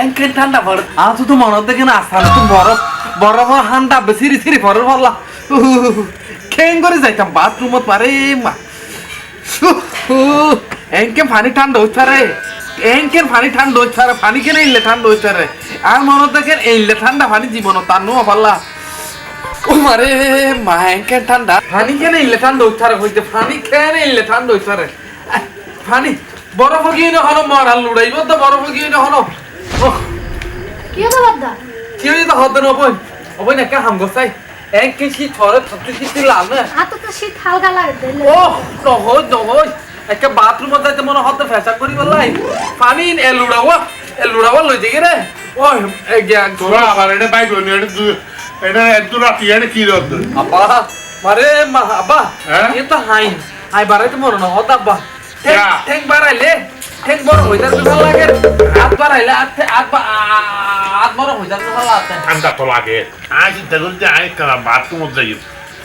এঙ্কেন ঠান্ডা পড়ে। আজ তো মনে দেখে না আসাম তো বরফ বরফ ঠান্ডা সিরি সিরি পরে পড়লা খেং করে যাইতাম বাথরুমত মারে মা। এঙ্কে পানি ঠান্ডা হচ্ছে রে। এঙ্কে পানি ঠান্ডা হচ্ছে রে পানি কেন ইলে ঠান্ডা হচ্ছে রে? আর মনে দেখেন এইলে ঠান্ডা পানি জীবন, তার নো পারলা ও মা এঙ্কে ঠান্ডা। পানি কেন ইলে ঠান্ডা হচ্ছে রে হইতে পানি কেন ইলে ঠান্ডা হচ্ছে রে? পানি বরফ গিয়ে হলো মরাল লুড়াইব তো বরফ গিয়ে হলো। কি হলো বাদ্দা? কি হয়ে তো হতে নবই অবই না কা হাম গোসাই? এক শীত লাল না। হাত তো শীত হালকা লাগে ও নহই নহই একে বাথরুমত যাইতে মনে হতে ফেসা করি বলাই। পানি এ লুড়াওয়া এ লুড়াওয়া লই দিকে রে। ওই এ গিয়া তোরা আবার এটা বাইক হইনি এটা দু- এটা একটু রাতি এটা কি রোদ আব্বা। মারে মা আব্বা। হ্যাঁ? এ তো হাই হাই বাড়াইতে মনে না হত আব্বা? ঠেক বাড়াইলে ঠেক বড় হয়ে যাবে ভালো লাগে হাত বাড়াইলে হাত হাত হাত বড় হয়ে যাবে ভালো লাগে ঠান্ডা তো লাগে। আজ করি যে আই কারা বাথরুমত যাই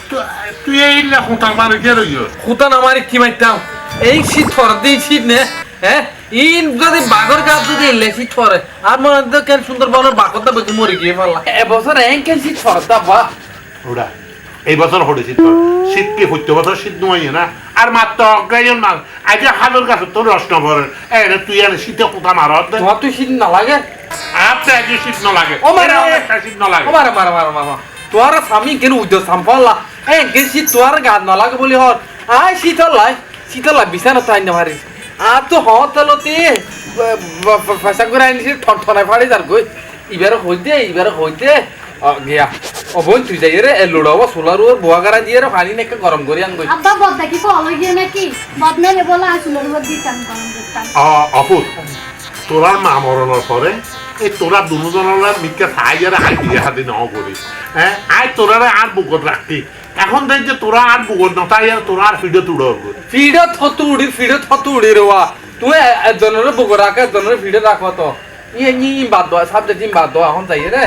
তো- তুই এই না খুঁটা মারে কে রইও। খুতা নামারি কি মাইতাম এই শীত পরে দিই শীত নে হ্যাঁ ইন যদি বাঘর গাছ যদি এলে শীত পরে আর মনে হয় কেন সুন্দর বনের বাঘরটা বেঁচে মরে গিয়ে পারলাম এবছর এন কেন শীত পরে তা বা। ওরা এই বছর হরে শীত পড়ে। শীত কি হইতে বছর শীত নয় না। আর মাত্র অজ্ঞায়ন মাস। আজ হালুর কাছে তোর রস নভরে এ তুই আর শীতে খুঁটা মারত তোমার তো শীত না লাগে তো আজ শীত ন লাগে ও মারে। শীত ন লাগে ও মারে মারে মারে মারে তোর স্বামী কেন উদ্য সাম্পাল্লা এ কে শীত তোর গাছ না লাগে বলি হর আয় শীতল লাই শীতল লাই বিছানা তাই না মারি আর তো হত লতি ফেসা করে আনিছি ঠন ঠনায় ফাড়ি যার গই ইবারে হইতে ইবারে হইতে গিয়া ও বোন তুই যাই রে লুড়াবো সোলার ওর বোয়া গাড়া দিয়ে রে পানি নাকি গরম করে আন গই আব্বা বদ্দা কি কল গিয়ে নাকি? বদনা নে বলা আসলে রুয়া দিতাম গরম করতাম অপুর তোরার মা মরণের পরে এই তোরা দুজনের মিথ্যা আর আই দিয়ে হাতে ন করি হ্যাঁ আই তোরারে আর বুকত রাখতি এখন দেখ যে তোরা আর বুকত নতাই আর তোরা আর ফিডে তুড় ফিডে থতু উড়ি ফিডে থতু উড়ি রে ওয়া তুই একজনের বুক রাখা একজনের ফিডে রাখো তো। ইয়ে নি বাদ দোয়া সাবজেক্ট বাদ দোয়া এখন যাই রে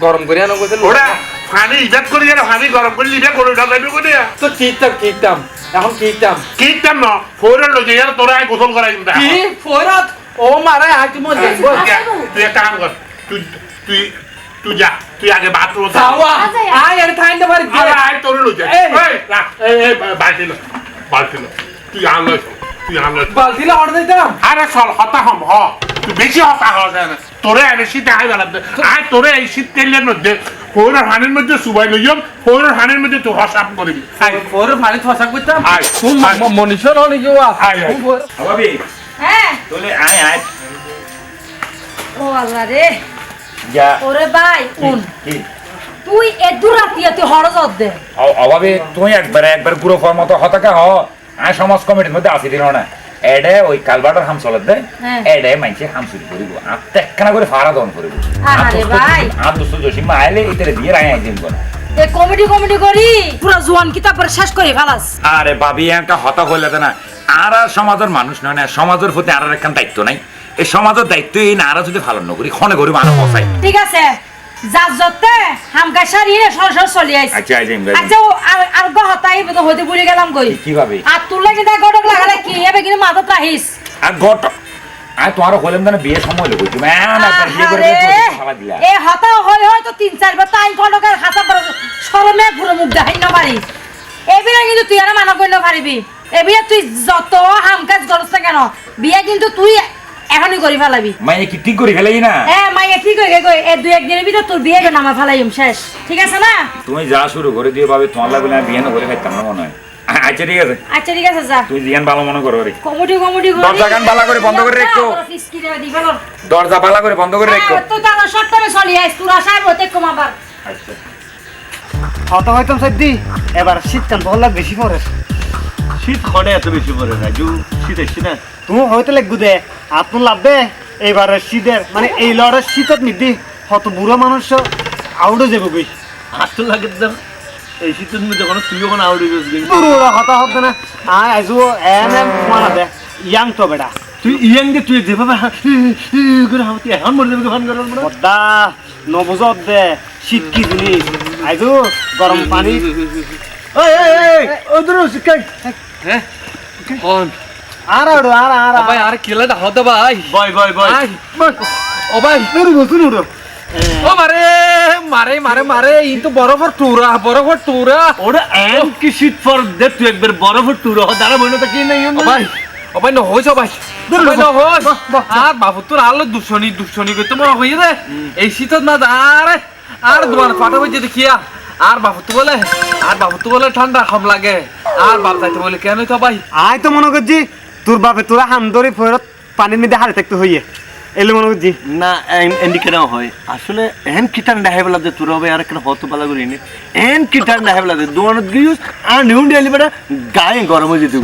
গরম করে আনো কইছে ওরা ফানি ইজাত করি আর ফানি গরম করে লিডে করে ঢাকাইবে করে তো কিতাম কিতাম এখন কিতাম। কিতাম না ফোরের লই যাই তোরা আই গোসল করাই কিন্তু কি? ফয়রাত ও মারা আকি মন দেখব? তুই একটা কাম কর তুই তুই তুই যা তুই আগে বাথরুম সাওয়া আয় এর পারি। আরে আই তোর যা। এই। এই রাখ এই বালতি লো বালতি লো। তুই আন লই তুই বালতিলে অর্ডার দিতাম। আরে চল হতা হম হ। তুই বেশি হতা হ তোরে শীতে আই বেলা আই তোরে এই শীত তেলের মধ্যে ফোরের হানির মধ্যে সুবাই লইম ফোরের হানির মধ্যে তুই হসাপ করবি আই ফোর পানি থসা কইতাম আয়, তুই আয়। আয়, আয়। ভাবি হ্যাঁ। তোলে আয় আয়। ও আল্লাহ রে। যা। ওরে ভাই কোন কি? তুই তুই হরজ দে। অভাবে তুই একবার একবার গুরু ফর মতো হতাকা হ। আয় সমাজ কমিটির মধ্যে আসি দিন না। এডে ওই কালবাটার হাম চলত দে। হ্যাঁ। এডে মাইছে হাম চুরি করিব। আর করে ফাড়া দন করিব। আরে ভাই। আর দুশো জসিম আইলে ইতারে দিয়ে রায় একদিন করে। এ কমেডি কমেডি করি। পুরো জোয়ান কিতাব পরে শেষ করে ফেলাস। আরে ভাবি একটা হতা হইলে না। আর আর সমাজের মানুষ নয় না সমাজের প্রতি আর একখান দায়িত্ব নাই। এই সমাজের দায়িত্ব এই নারা যদি পালন নকরি ক্ষণে করি মানুষ বসাই ঠিক আছে। যতে হামকা সারিয়ে সর সর চলি আইছে আচ্ছা ইমরান। আচ্ছা আর আর গো হতাই বদ হইতে ভুলে গেলাম কই কি- কীভাবে? আর তুললে কিন্তু গডক লাগালে কি? হবে কিন্তু মাথাত রাহিস আর গট আর তোমার হইলাম না বিয়ে সময় লোক তুমি একবার বিয়ে করে খাওয়া দিলা। এ হতা হই হই তো তিন চারবার তাই গডকের খাতা পর শরমে পুরো মুখ দেখাই না পারি এবিরা কিন্তু তুই আর মানা কইন পারিবি এবিরা তুই যত হামকাজ করছ না কেন? বিয়ে কিন্তু তুই এখনই করি ফেলাবি। মাইয়ে কি ঠিক করে ফেলাই না? হ্যাঁ মাইয়া ঠিক হয়ে গেছে এই দুই একদিনের ভিতর তোর বিয়ে নামা ফেলাইম শেষ। ঠিক আছে না? তুমি যা শুরু করে দিয়ে ভাবে তোমার লাগবে না বিয়ে না করে খাইতাম না মনে হয়। আচ্ছা ঠিক আছে। আচ্ছা ঠিক আছে যা। তুই জিয়ান ভালো মনে করো রে কমেডি কমেডি দরজা গান বালা করে বন্ধ করে রেখো। দরজা ভালো করে বন্ধ করে রেখো। তো তারা শর্ট করে চলি আইস তোরা সাহেব হতে কম আবার। আচ্ছা। হত হইতাম সাইদি এবার শীতকাল বহলা বেশি পড়ে শীত খড়ে এত বেশি পড়ে না জু শীত এসছি না। তুমি হইতে লাগবো দে আপনার লাভ দে এবারে শীতের মানে এই লড়ের শীতের নিদি হত বুড়ো মানুষ আউটে যাব গই আসল লাগে তো এই শীতের মধ্যে কোনো তুই যখন আউড়ে গেছিস বুড়ো হতা হতে না। আয় আইজু এনে মানা দে ইয়াং তো বেটা। তুই ইয়াং দে তুই যেভাবে করে হামতি এখন মরে যাবে ফান করার পরে নবুজত দে শীত কি জিনিস? আইজু গরম পানি। আর আর ভাই আর কেলাটা হতে ভাই বয় বয় বয় আই ও ভাই ও মারে মারে মারে মারে ই তো বরফের টুরা বরফের টুরা ওরা এম কি শীত ফর দে তুই একবার বরফের টুর হ দাঁড়া বইনা তো কি নাই ও ভাই ও ভাই নহইছ ভাই ও ভাই নহইছ আর বাবু তোর আলো দুশনি দুশনি কইতে মনে হই রে এই শীতত না আরে আর দোয়ার ফাটা হইছে দেখিয়া আর বাবু তো বলে আর বাবু তো বলে ঠান্ডা কম লাগে। আর বাপ যাইতে বলে কেন তো ভাই? আয় তো মনে করছি তোর বাপে তোরা হাম ধরে ফেরত পানির মধ্যে হারে থাকতে হইয়ে। এলে মনে করছি। না এন্ডি কেন হয়। আসলে এন কিটান দেখাইবেলা যে তোর হবে আর কেন হত পালা করি নি। এন কিটান দেখাইবেলা যে দোয়ানত গিয়েস আর নিউন ডেলি বেটা গায়ে গরম হয়ে যেতে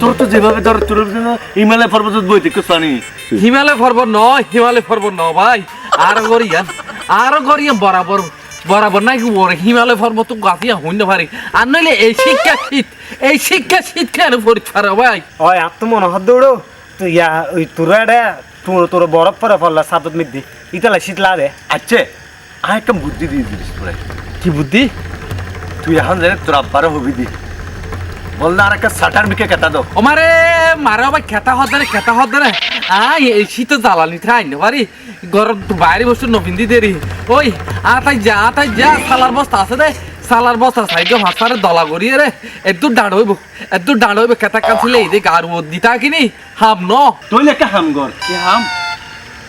তোর তো যেভাবে ধর তোর হিমালয় পর্বত বই থেকে পানি হিমালয় পর্বত নয় হিমালয় পর্বত ন ভাই। আর গরিয়ান আর গরিয়ান বরাবর বরাবর নাই ওর হিমালয় পর্বত তো গাছিয়া হইতে পারি আর নইলে এই শিক্ষা শীত এই শিক্ষা শীত কেন পরীক্ষা ভাই? ওই আর তো মনে হত দৌড়ো তুই ইয়া ওই তোর এটা তোর তোর বরফ পরে ফেললা সাতত মিদ্দি। ইতালা শীত লাগে আচ্ছা আর একটা বুদ্ধি দিয়ে দিস তোরা। কি বুদ্ধি? তুই এখন জানি তোর আব্বারও হবি দি। বল না আর একটা সাটার বিকে কেটা দাও ও মারে মারে ভাই খেতা হদ রে খেতা হদ রে। আই এই শীত জ্বালানি খাই না পারি গরম বাইরে বস্তু নপিন্দি দেরি। ওই আ তাই যা তাই যা সালার বস্তা আছে দে। সালার বস্তা সাইডে হাসারে দলা করিয়ে রে। এদু ডাঁড় হইব এদু ডাঁড় হইব খেতা কাছিলে এই যে গার ও দিতা কিনি। হাম ন। তুই একটা হাম কর কি হাম?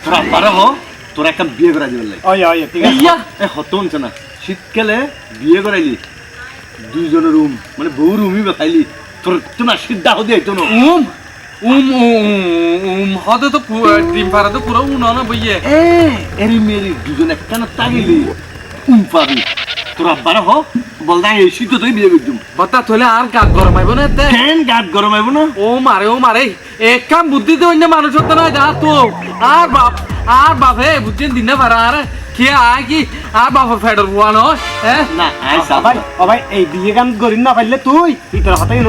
তোর হ তোর একটা বিয়ে করা যাবে লাগে। ওই ওই ঠিক আছে। ইয়া। এ হতো হচ্ছে না। শীতকালে বিয়ে করাইলি দুইজনের রুম মানে বউ রুমই বেখাইলি তোর তো না সিদ্ধা হতে হইতো না। উম? উম উম উম হদে তো ডিম পারা তো পুরো উন না বইয়ে এ এরি মেরি দুজন একখানা তাগিলি উম পাবি তোর আব্বার হ বল না এই শীত তুই বিয়ে করছুম বতা থলে আর গাত গরম আইব না তে কেন গাত গরম আইব না ও মারে ও মারে এক কাম বুদ্ধি তো অন্য মানুষ হতো না যা তো আর বাপ আর বাপ হে বুঝছেন দিনে পারা আর কে আয় কি আর বাপর ফেডর বুয়া নয় হ্যাঁ না ও ভাই ও ভাই এই বিয়ে গান করি না পাইলে তুই ইতার হতাই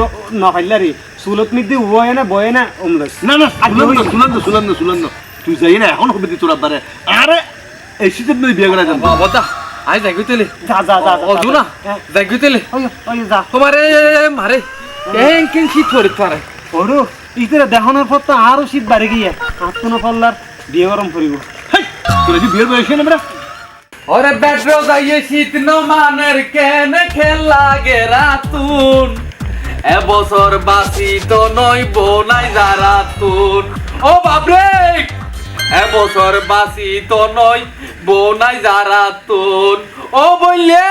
না পাইলে রে সুলত মিদ্দি বয়ে না বয়ে না অমলস না না না না শুনলাম না শুনলাম না তুই যাই না এখন হবে তোর আব্বারে। আরে এই শীতের তুই বিয়ে করা যাবে বতা আয় যাই গইতেলে যা যা যা ও দুনা যাই গইতেলে ওই ওই যা। তোমারে মারে। কেন কেন শীত পড়ে পারে ওরু ইতারে দেখানোর পর তো আরও শীত বাড়ে গিয়ে। আত্মন পাল্লার বিয়ে গরম হেই, তোরা কি বিয়ের বয়সে না ওরে বেটরো যাইয়ে শীত ন মানের কেন খেলা গে রাতুন। এ বছর বাসি তো নই নাই যারাতুন ও বাপরে! এবছর বছর বাসি তো নই নাই যারাতুন ও বললে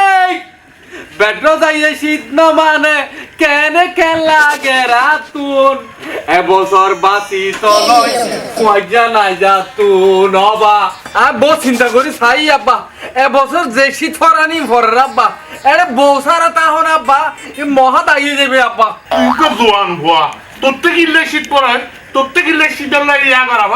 বেটরো যাইয়ে শীত ন মানে কেন খেলা গে রাতুন? এ বছর বাসি তো নই কয়জা নাই যাতুন? অবা আর বউ চিন্তা করি চাই আব্বা। এবছর যে শীত ফরানি ফরের আব্বা। এরে বউ সারা তাহন আব্বা, এ মহা দাঁড়িয়ে যাবে আব্বা। তুই তো জোয়ান ভুয়া। তোর থেকে কিনলে শীত পড়ে তোর থেকে কিনলে শীতের লাগে ইয়া করা।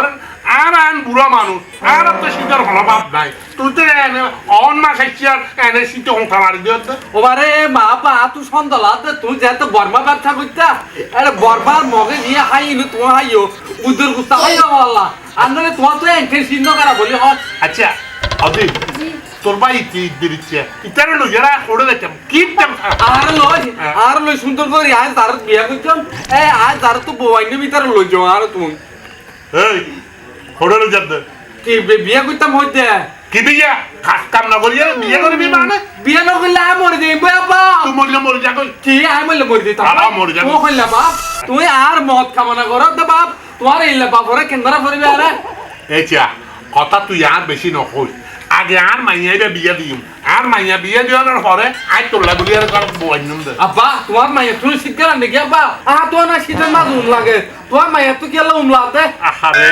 আর আন বুড়া মানুষ আর তো শীতের বাপ নাই। তুই তো এনে অন মাস আইছি আর এনে শীতে হংসা মারি দিও তো। ওবারে মা বা তুই সন্দলা তুই যেহেতু বর্মা ব্যবসা করতা আরে বর্মার মগে নিয়ে হাইনু তোমার হাইও উদ্দুর গুস্তা হাইও আল্লাহ আর নাহলে তোমার তো এন্টের চিহ্ন করা বলি হয় আচ্ছা অদি তোর ভাই ইতি দিচ্ছে ইতারে লইয়ারা করে দেখতাম কি আর লই আর লই সুন্দর করে আজ তার বিয়া করতাম এ আজ তার তো বউয়াইনে ভিতরে লই যাও আর তুমি এই হোটেল যাতে কি বিয়ে করতাম হইতে কি বিয়া? কাজ কাম না করিয়া বিয়ে করবি মানে বিয়া না করলে আমি মরে যাই বাবা তুই মরলে মরি যা কই। কি আমি মরলে মরে তা আমি মরে যাই তুই কইলা বাপ তুই আর মদ কামনা করো তো বাপ। তোমার এই বাপরে কেন্দ্রা পরিবে আরে। এই চা কথা তুই আর বেশি নকই। আগে আর মাইয়া বিয়া দিম। আর মাইয়া বিয়ে দেওয়ার পরে আই তোলা গুলি আর কার বইনম দে আব্বা তোমার মাইয়া তুমি শীতকাল নাকি আব্বা? আ তো না শীতের মাঝ উম লাগে। তোমার মাইয়া তো কেলা উম লাগতে আহারে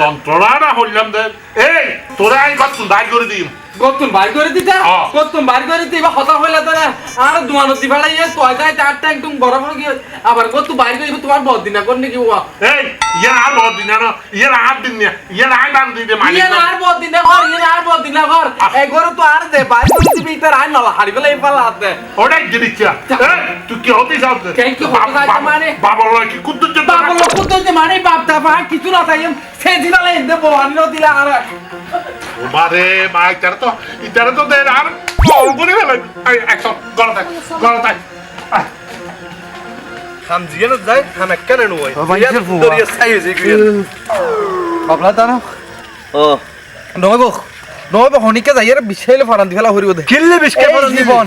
যন্ত্রণা না হইলাম দে। এই তোরা একবার দায় করে দিম। গতুন বাইর করে দিতা। গতুন বাইর করে দিবা হতা হইলা তোরা আর দুয়ানো দিবাড়া ইয়ে তয় যায় টুং বড় বড় কি আবার গতু বাইর করে দিবা? তোমার বদ দিনা কোন নাকি ওয়া এই ইয়ার আর বহুত দিন না ইয়ার আর দিন না আই বান দিতে মানি ইয়ে আর বদ দিনা ঘর ইয়ে আর বদ দিনা ঘর। এই ঘরে তো আর দে বাইর করে দিবি তার এই পালা হাত দে। ওটাই গিরিচ্ছা এই তুই কি হতে চাও কেন কি হতে চাইছে মানে? বাবা লয় কি কুদ্দুর বাবা লোক তো যে মানে বাপ কিছু না তাই সে দিনালে এনে বহানি দিলা আর বারে মা ইতারে তো ইতারে তো দেন আর কল করে ফেলে। এই একশো গলতাই গলতাই হাম জিয়ানো যায় হাম একখান নয়। দরিয়া হয়েছে কি বাবলা দানো ও। নয়ব নয়ব হনিকে যাই আর বিশাইলে ফারান দিলা হরিব দে। কিল্লে বিস্কে এই জীবন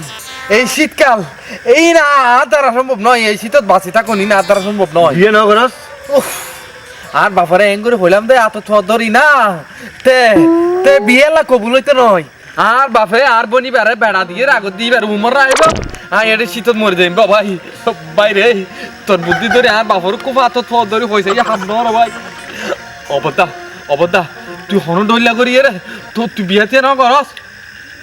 এই শীতকাল এই না আর দ্বারা সম্ভব নয় এই শীতত বাঁচি থাকো নি না আর দ্বারা সম্ভব নয়। বিয়ে না করাস? উফ, আর বাপারে এং করে হইলাম দে এত থর ধরি না। তে তে বিয়ে লা কবুল হইতে নয়। আর বাপে, আর বনি বেড়ে বেড়া দিয়ে রাগত দিয়ে বেড়ে উমর আইব আর এটা শীতত মরে যাইম ভাই বাইরে তোর বুদ্ধি ধরে আর বাপর খুব এত থর ধরে হয়েছে হাম নর ভাই। অবদা অবদা, তুই হন ডইলা করি রে, তো তুই বিয়াতে না করস?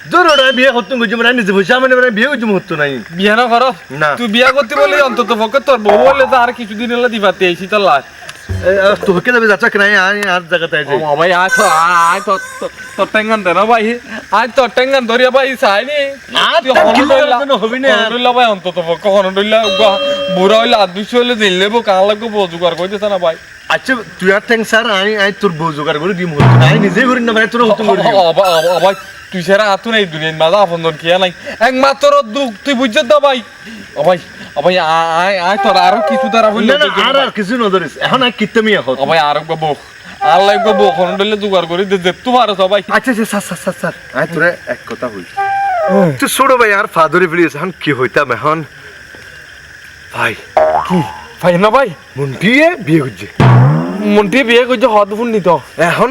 বিয়ে করতে মানে নিজে বসে মানে মানে বিয়ে গুজি হতো নাই। বিয়া না করস না। তুই বিয়া করতে বলি অন্তত পক্ষে তোর বউ বললে তো আর কিছুদিন হলে দিবাতে এই শীতল লাগ তোকে যাবে যাচ্ছা কেন আয় আর জায়গাতে আছে ও ভাই আয় তো আয় তো তো টেঙ্গান দে না ভাই। আয় তো টেঙ্গান ধরিয়া ভাই চাইনি তুই হনডইলা জন্য হবি না। হনডইলা ভাই অন্তত পক্ষ হনডইলা বুড়া হইলে আদবিশ হইলে দিন লেবো কান লাগবো বজুগার কইতেছে না ভাই। আচ্ছা তুই আর ঠ্যাং স্যার আই আই তোর বউ জোগাড় করে দিম হতো আই নিজে করি না ভাই তোর হতো করে ভাই তুই সেরা আতু নাই দুনিয়ার মাঝে আপন কিয়া নাই। একমাত্র দুঃখ তুই বুঝছ তো ভাই? ও ভাই ও ভাই আয় আয় তোর আরও কিছু দ্বারা হইলে না আর আর কিছু নজরিস এখন আর কিতে মিয়া হতো? ও ভাই আরও গো আর লাগবে বউ হনডইলে জোগাড় করে দে তুই পারছ ভাই। আচ্ছা আচ্ছা স্যার স্যার স্যার স্যার। আয় তোরে এক কথা হই তুই ছোড়ো ভাই আর ফাদরি প্লিজ এখন কি হইতাম এখন? ভাই কি? ভাই না ভাই? মন্টিয়ে বিয়ে করছে। মন্টি বিয়ে করছে হদ ফুন নিত এখন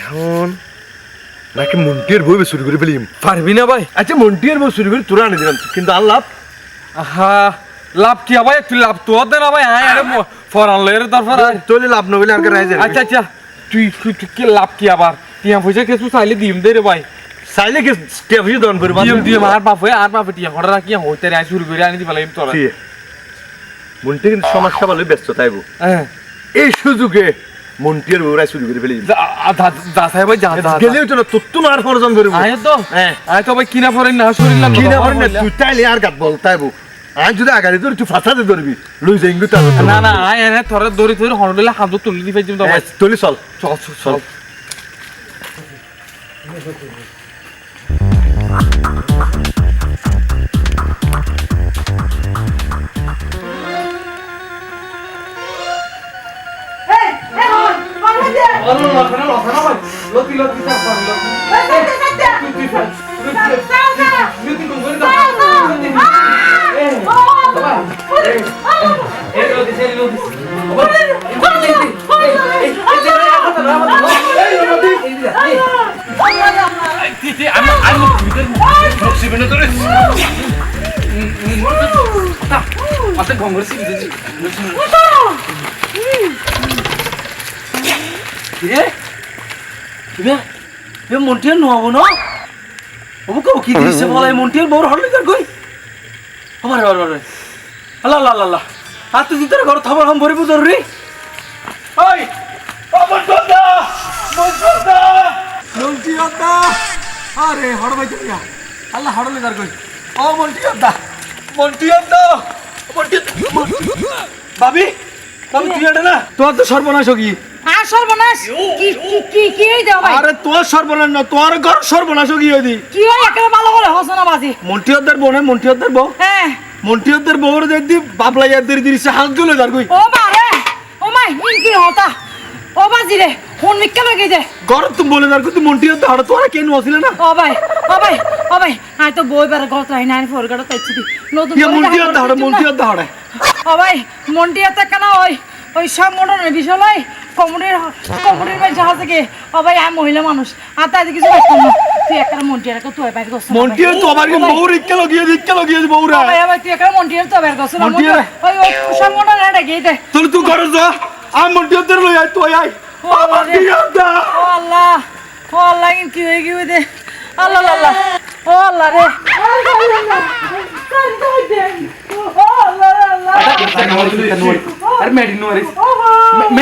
এখন নাকি মন্টির বই শুরু করে ফেলিম? পারবি না ভাই। আচ্ছা মন্টির বই শুরু করে তোরা আনি দিলাম। কিন্তু আল্লাহ আহা লাভ কি ভাই? তুই লাভ তো দে না ভাই। আয় আরে ফরান লয়ের তারপর। তোলে লাভ নবলে আর রাইজ আচ্ছা আচ্ছা। তুই তুই কি লাভ কি আবার? টিয়া পয়সা কিছু চাইলে দিম দে রে ভাই। চাইলে কি স্টেপ হিসেবে দন করবা। দিম দিম। আর বাপ হয়ে আর বাপ টিয়া ঘরে রাখি হইতে রে শুরু করে আনি দিবা লাগিম তোরা। মন্টি কিন্তু সমস্যা ভালো ব্যস্ত তাইব হ্যাঁ। এই সুযোগে মন্টির বউরাই শুরু করে ফেলি সাহেব ভাই। গেলেও তো না তোর তো ফরজন করব আয় তো। হ্যাঁ। আয় তো ভাই কিনা পরে না শরীর না কি না তুই চাইলে আর গাত বল তাইব আজ যদি আগাড়ি ধরি তুই ফাঁসাতে ধরবি। লুই যাই কিন্তু না না আয় এনে তোরে দড়ি ধরে হনডলে হাত তুলি দি পাইছিম তো তুলি চল। চল চল চল। Aslında kongres gibi dedi. Montair নহব ন? হ'ব কৌ দিছে বলাই মন্টিয়ার বড় হল লিগার কই আমার আমার আমার আল্লাহ আল্লাহ আল্লাহ আর তুই তোর ঘর থাবার হাম ভরিব জরুরি ওই ও মন্টুদা মন্টুদা মন্টিয়াদা আরে ভাই তুমি আল্লাহ হড় লিগার কই ও মন্টিয়াদা মন্টিয়াদা মন্টিয়াদা ভাবি ভাবি তুই এটা না? তোর তো সর্বনাশ কি? আর সর্বনাশ! কি কি কি কি হই দাও ভাই? আরে তোর সর্বনাশ না তোর ঘর সর্বনাশ কি হয় একেবারে ভালো করে হসনা বাজি। মন্টিয়দের বউ না মন্টিয়দের বউ। হ্যাঁ। মন্টিয়দের বউর যদি বাবলা ইয়াদের দিছে হাত জ্বলে যার কই। ও মা ও মা ইন হতা? ও বাজি রে ফোন মিক্কা লগে দে। ঘর তুমি বলে যার কই মন্টিয়দ হাড় তোরা কেন আসলে না? ও ভাই ও ভাই ও ভাই আই তো বই বার গত রাই নাই ফোর গড় তাইছি নতুন ইয়া করে মন্টিয়দ দেখা হাড় করছি না। মন্টিয়দ হাড় ও ভাই মন্টি এতে কেন ওই ওই মোটরের বিষয় লয় কমুনির কমুনির ভাই জাহাজ থেকে ভাই আমি মহিলা মানুষ। আর তাই কিছু পাইতাম না। তুই একটা মন্টি একটা তুই বাইর করছ মন্টিয়দ তো আবার কি বউর ইক্কা লাগিয়ে ইক্কা লাগিয়ে বউরা। ভাই আবার তুই একটা মন্টি তো বাইর করছ না মন্টিয়ে? ওই ওই সব মোটর এটা গিয়ে দে তোর তুই ঘরে যা আমি মন্টিয়দের লই আই তুই আই ও আল্লাহ ও আল্লাহ কি হয়ে গিয়ে দে আল্লাহ আল্লাহ। আল্লাহ রে আরে মেডিন নোয়ারিস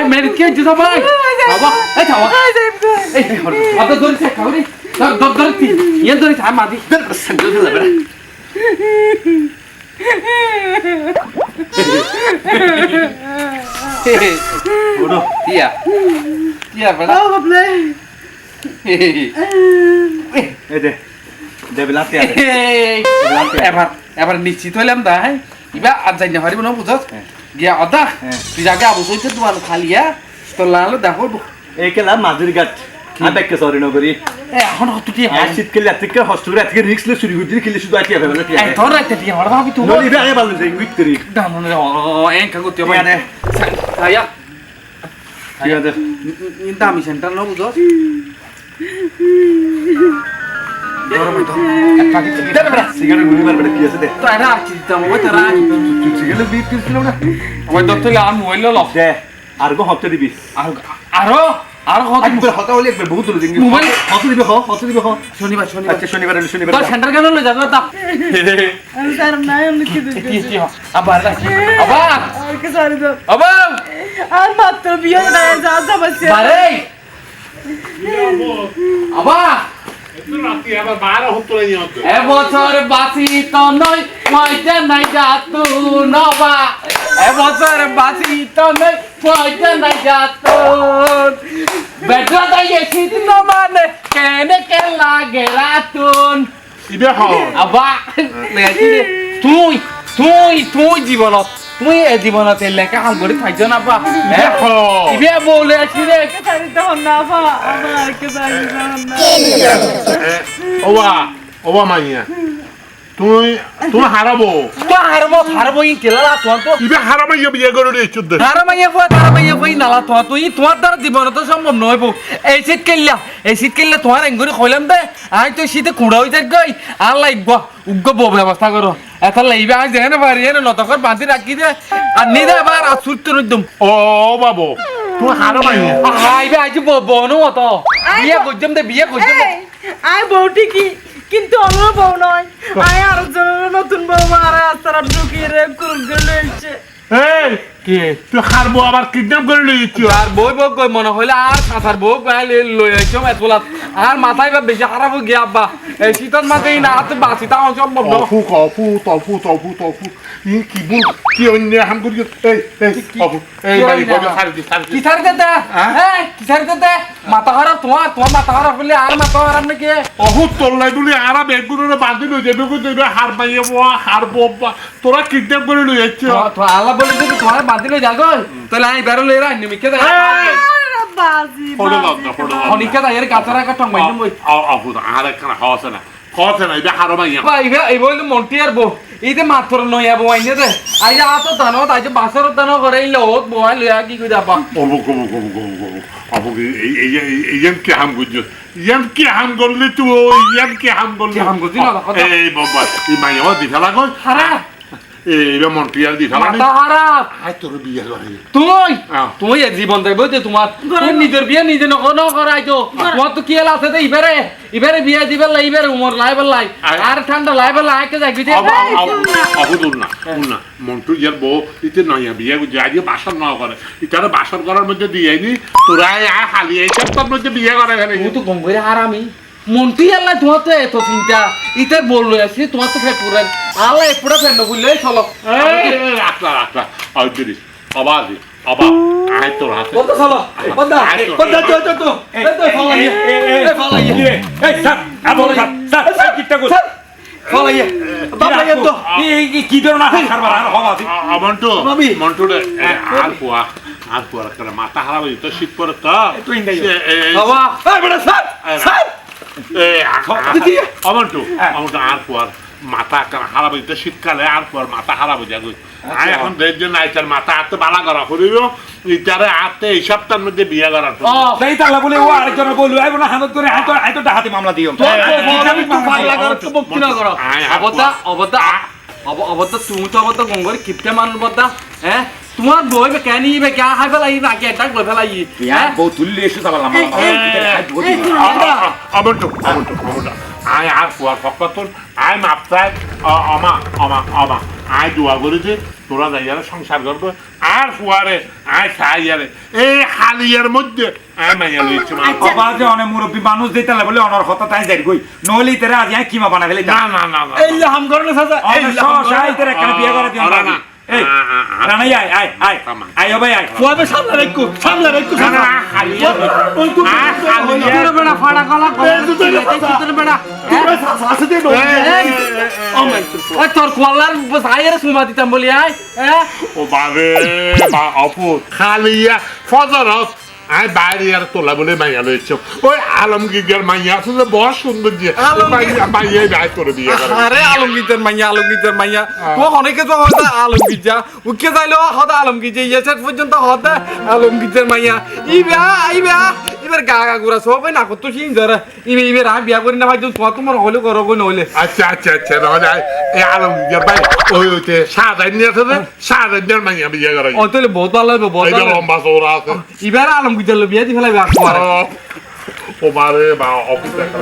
মেডিন কে জিতো ভাই এবার এবার নিশ্চিত হইলাম তাই ইবা আজ যাই না পারিব না বুঝছ গিয়া অদা তুই জাগে আবু সইতে দোয়ান খালিয়া তোর লালো দেখো এই কেলা মাঝুরি ঘাট। আবেকে সরি নগরি এখন হতো কি আর শীতকালে আজকে হস্টেলে আজকে রিক্স লে শুরু করে খেলে শুধু আইতে হবে না ধর রাখতে দিয়ে আমার ভাবি তুমি নলি আগে ভালো যাই উইক করি দানো রে ও এন কাগো তে ভাই দে। আয়া ঠিক আছে ইনতা আমি সেন্টার না দে বেটা সিগারেট গুলি মার বেটা কি আছে দে তো এরা আছি দিতাম ওই তারা সিগারেট বিট করছিল না ওই দত্ত আর মোবাইল ল দে আর গো হতে দিবি। আর আরও আর কত একবার হতা হলে একবার বহুত দূরে মোবাইল হতে দিবি হ হতে দিবি হ। শনিবার শনিবার। আচ্ছা শনিবার এলে শনিবার তোর সেন্টার কেন লই যাবে? তা কি কি আবার রাখি আবার। আবার। আর মাত্র বিয়ে না যা আবার আবার। বারো হতো না নিয়ে হতো এবছর বাসি তো নয় ময়দা নাই যাতু নবা। এবছর বাসি তো নয় ময়দা নাই যাতু বেটা তাই শীত নমানে কেনে কে লাগে রাতুন? ইবে হ। আবা তুই তুই তুই জীবনত তুই এ জীবনতে লেখা হাল করে থাকছো না বা ইবে বলে আছি রে ওবা ওবা মাইয়া। তুই তুই হারাবো। তো হারবো হারবো ই কেলা তো। ইবে হারাবো ইয়ে বিয়ে করে রে চুদ্দ তারা মাইয়া ফুয়া তারা মাইয়া ফুয়াই নালা তোমার তুই তোমার দ্বারা জীবন তো সম্ভব নয় বউ। এই শীত কেলিয়া এই শীত কেলিয়া তোমার এঙ্গুরি কইলাম দে। আই তো শীতে কুড়া হয়ে যাক গই আর লাগব উগ্র বউ ব্যবস্থা করো। এত লাইবে আজ যেন পারি এনে নতকর বাঁধি রাখি দে। আর নি দে এবার আর সুরতে নইদম ও বাবু তুই হারা মাইয়া আইবে আজ বনু অত। বিয়ে করছম দে বিয়ে করছম দে। আয় বউ ঠিকই কিন্তু অন্য বউ নয়। আয় আরেকজনের নতুন বউ মারা তারা ঢুকিয়ে রে কুরুল লইছে এই কি? তুই হারবো আবার কিডন্যাপ করে লইছি আর বই বই কই মনে হইলে আর কাঁথার বউ গায়ে লই আইছম এতলা আর মাথায় বা বেশি খারাপ হয়ে গিয়া আব্বা এই শীতত মাথায় না হাতে বাঁচি তা অসম্ভব ন। অফু কফু তফু তফু তফু ই কি বল? কি অন্য হাম করি? এই এই অফু এই কি ভাই অন্য বলে হাম? সারি দি সারি কি সারি দে হ্যাঁ? কি সারি দে মাথা খারাপ তোমার তোমার মাথা খারাপ হলে আর মাথা খারাপ নাকি? অহু তোলাই তুলি আরা বেগুনের বাঁধি লই যাবে কো দেবে হার মাইয়া বাবা হার বাবা তোরা কিডন্যাপ করে লই তো বলে তোমার বাঁধিলে যাগো তাহলে আমি বেরো লই রাই নিমিকে দে বাজি ফটো দাও না ফটো দাও। অনিকে দা এর কাছারা কাটং মাইনম বই অফু আর একখানা হওয়া না। হওয়া না এটা হার মাইয়া। ভাই এই বলে মন্টি আর বউ। ইতে মাত্র নই আবো আইনে দে। আই যা তো দানো তাই যে বাসর দানো করে বয় লইয়া কি কই যাবা? অবু কবু কবু কবু কবু অবু এই এই এই ইয়ান কি হাম গুজ ইয়ান কি হাম গললি তু ইয়ান কি হাম গললি? কি হাম করছি না, এই বাবা এই মাইয়া দি ফেলা কই হারা এই মন্ট্রিয়াল দি ফেলা মাথা খারাপ। আই তোর বিয়ে করে তুই? তুই এ জীবন দেব যে তোমার তুই নিজের বিয়ে নিজে নক ন করাই তো। তোমার তো কি এলা আছে দে ইবারে ইবারে বিয়ে দিবে লাই ইবারে উমর লাই বেলাই আয়। আর ঠান্ডা লাই বেলাই আকে যাই বিতে অবু অবু দুল না দুল না। মন্টু ইয়ার বউ ইতে নয়া বিয়ে গুজ আজ বাসর না করে ইতারে বাসর করার মধ্যে দিয়ে নি তোরা খালি এই সপ্তাহের মধ্যে বিয়ে করে তুই তো গঙ্গরে হারামি মন্টু আল্লাহ তোমার তো এত চিন্তা ইতে বলল আসি তোমার তো ফেট পুরেন আল্লাহ এপুরা ফেট বুঝলেই চলো রাখলা রাখলা আউজিরি অবা আজি অবা আয় তোর হাতে বন্ধ চলো বন্ধ আয় বন্ধ তো তো তো এই তো ফলাই এই ফলাই এই স্যার আবো স্যার স্যার স্যার কিটা কর ফলাই বাবা এত এই এই কি ধরনা সারবার আর হওয়া আছে মন্টু মামি। মন্টু রে আর কুয়া আর কুয়া করে মাথা হারাবো তো শীত পরে তো তুই বাবা এই বেটা স্যার স্যার এ অমন্টু অমন্টু আর কুয়ার মাথা হারাবো? তো শীতকালে আর কুয়ার মাথা হারাবো যাগো আয় এখন দেড় জন আইতার মাথা আটতে বালা করা করিব ইতারে আটতে এই সপ্তাহের মধ্যে বিয়ে করার ও এই তালা বলে ও আরেকজনের বলল আইবো না হানত করে হাত হাত ডাহাতে মামলা দিও। তো আমি তো পার লাগার তো বক্তি না করো। আয়, আর অবদা অবদা অবদা তুমি তো অবদা গঙ্গরে কিপটে মানুষ বদা হ্যাঁ? তোমার বই বে কেন ইবে কে হাই ফেলাই না? কে ডাক লই ফেলাই? ইয়া বউ তুললে এসে লামা অমন্টু অমন্টু অমন্টু আয় আর ফুয়ার পক্ষ তোর আয় মাপ চাই। অ- অমা অমা অমা। আয় দোয়া করেছে তোরা যাইয়ারে সংসার করব। আর ফুয়ারে আয় খাইয়ারে এই হালিয়ার মধ্যে আয় মাইয়া লইছে মা বাবা যে অনেক মুরব্বী মানুষ দিতে বলে অনর কথা তাই যাই গই নহলে তেরা আজ আমি কিমা বানা ফেলে না না না এই যে হাম করলে সাজা। এই যে তেরা কেন বিয়ে করে দিও না, না। এই। রানাই আয় আয় আয়। আয় ভাই আয়। ফুয়াবে সামনে রাখো সামনে রাখো না, হালিয়া ওই হালিয়া তোর বেড়া ফাড়া বেড়া আছে দে ও মাই ওই তোর কোয়ালার সাইয়ের সুমা দিতাম বলি আয় হ্যাঁ? ও বাবে বা অপুর খালিয়া ফজরত আয় বাইরে আর তোলা বলে মাইয়া লইছে। ওই আলমগীর মাইয়া আছে যে বড় সুন্দর যে। মাইয়া মাইয়া বাইর করে দিয়ে করে আরে আলমগীর মাইয়া আলমগীর মাইয়া। তো অনেকে তো হয়তো আলমগীর যা উকে যাইলো হদা আলমগীর যে ইয়ে পর্যন্ত হদা আলমগীর মাইয়া। ই বিয়া ই বিয়া এবার গা গা গুড়া সবাই না কত সিন ধরে। ইবে ইবে আমি বিয়া করি না ভাই তোমার তোমার হলে করো কই নইলে আচ্ছা আচ্ছা আচ্ছা না যায় এই আলমগীর ভাই ওই ওইতে সাদাই নিয়ে আছে যে সাদাই মাইয়া বিয়ে করে ও তাহলে বহুত ভালো লাগবে বহুত লম্বা চৌড়া আছে। এবার বিদ্যালয় বিয়া দি ফেলাবে ও বারে বা অফিস দেখা